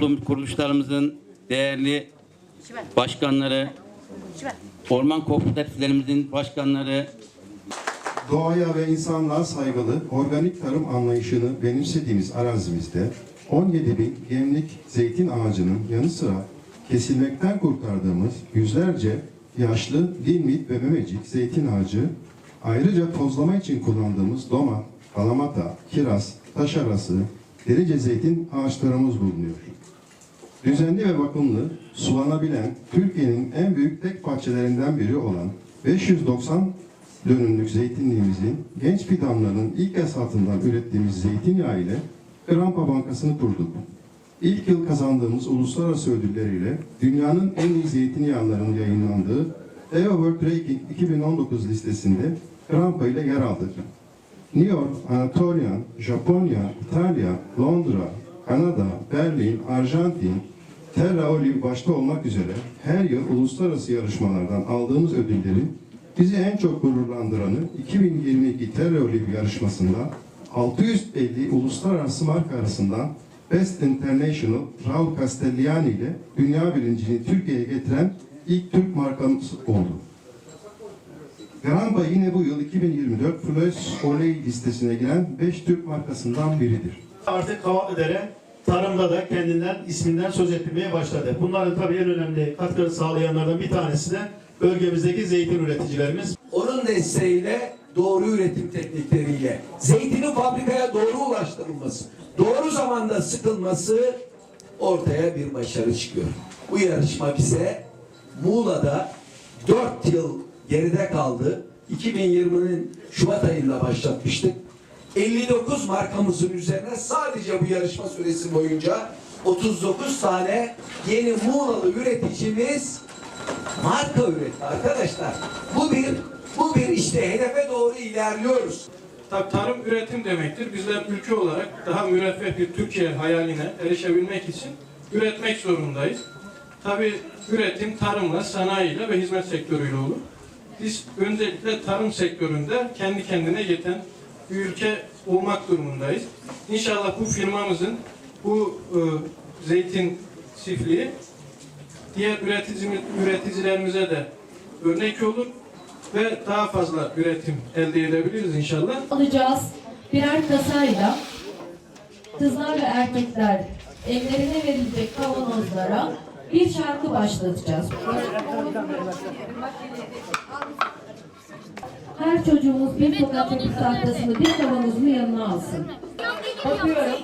toplum kuruluşlarımızın değerli başkanları, orman kooperatiflerimizin başkanları, Doğaya ve insanlığa saygılı organik tarım anlayışını benimsediğimiz arazimizde 17 bin gemlik zeytin ağacının yanı sıra kesilmekten kurtardığımız yüzlerce yaşlı dilmit ve memecik zeytin ağacı, ayrıca tozlama için kullandığımız doma, kalamata, kiraz, taş arası, derice zeytin ağaçlarımız bulunuyor. Düzenli ve bakımlı, sulanabilen, Türkiye'nin en büyük tek bahçelerinden biri olan 590 dönümlük zeytinliğimizin genç fidanlarının ilk esatından ürettiğimiz zeytinyağı ile Grampa Bankası'nı kurduk. İlk yıl kazandığımız uluslararası ödülleriyle dünyanın en iyi zeytinyağlarının yayınlandığı EVA World Ranking 2019 listesinde Grampa ile yer aldık. New York, Anatolia, Japonya, İtalya, Londra, Kanada, Berlin, Arjantin, Terra Olive başta olmak üzere her yıl uluslararası yarışmalardan aldığımız ödüllerin bizi en çok gururlandıranı 2022 Terra Olive yarışmasında 650 uluslararası marka arasından Best International Raul Castellani ile dünya birinciliğini Türkiye'ye getiren ilk Türk markamız oldu. Granpa yine bu yıl 2024 Flores Oley listesine giren 5 Türk markasından biridir. Artık Kavaklıdere tarımda da kendinden isminden söz etmeye başladı. Bunların tabii en önemli katkı sağlayanlardan bir tanesi de bölgemizdeki zeytin üreticilerimiz. Onun desteğiyle doğru üretim teknikleriyle zeytinin fabrikaya doğru ulaştırılması, doğru zamanda sıkılması ortaya bir başarı çıkıyor. Bu yarışma bize Muğla'da 4 yıl geride kaldı. 2020'nin Şubat ayında başlatmıştık. 59 markamızın üzerine sadece bu yarışma süresi boyunca 39 tane yeni Muğlalı üreticimiz marka üretti arkadaşlar. Bu bir bu bir işte hedefe doğru ilerliyoruz. Tabii tarım üretim demektir. Bizler ülke olarak daha müreffeh bir Türkiye hayaline erişebilmek için üretmek zorundayız. Tabii üretim tarımla, sanayiyle ve hizmet sektörüyle olur. Biz öncelikle tarım sektöründe kendi kendine yeten bir ülke olmak durumundayız. İnşallah bu firmamızın bu e, zeytin çiftliği diğer üreticimiz, üreticilerimize de örnek olur ve daha fazla üretim elde edebiliriz inşallah. alacağız birer kasayla kızlar ve erkekler evlerine verilecek kavanozlara bir şarkı başlatacağız. Her çocuğumuz bir tokat yapı tahtasını bir kavanozunu yanına alsın. Bakıyorum.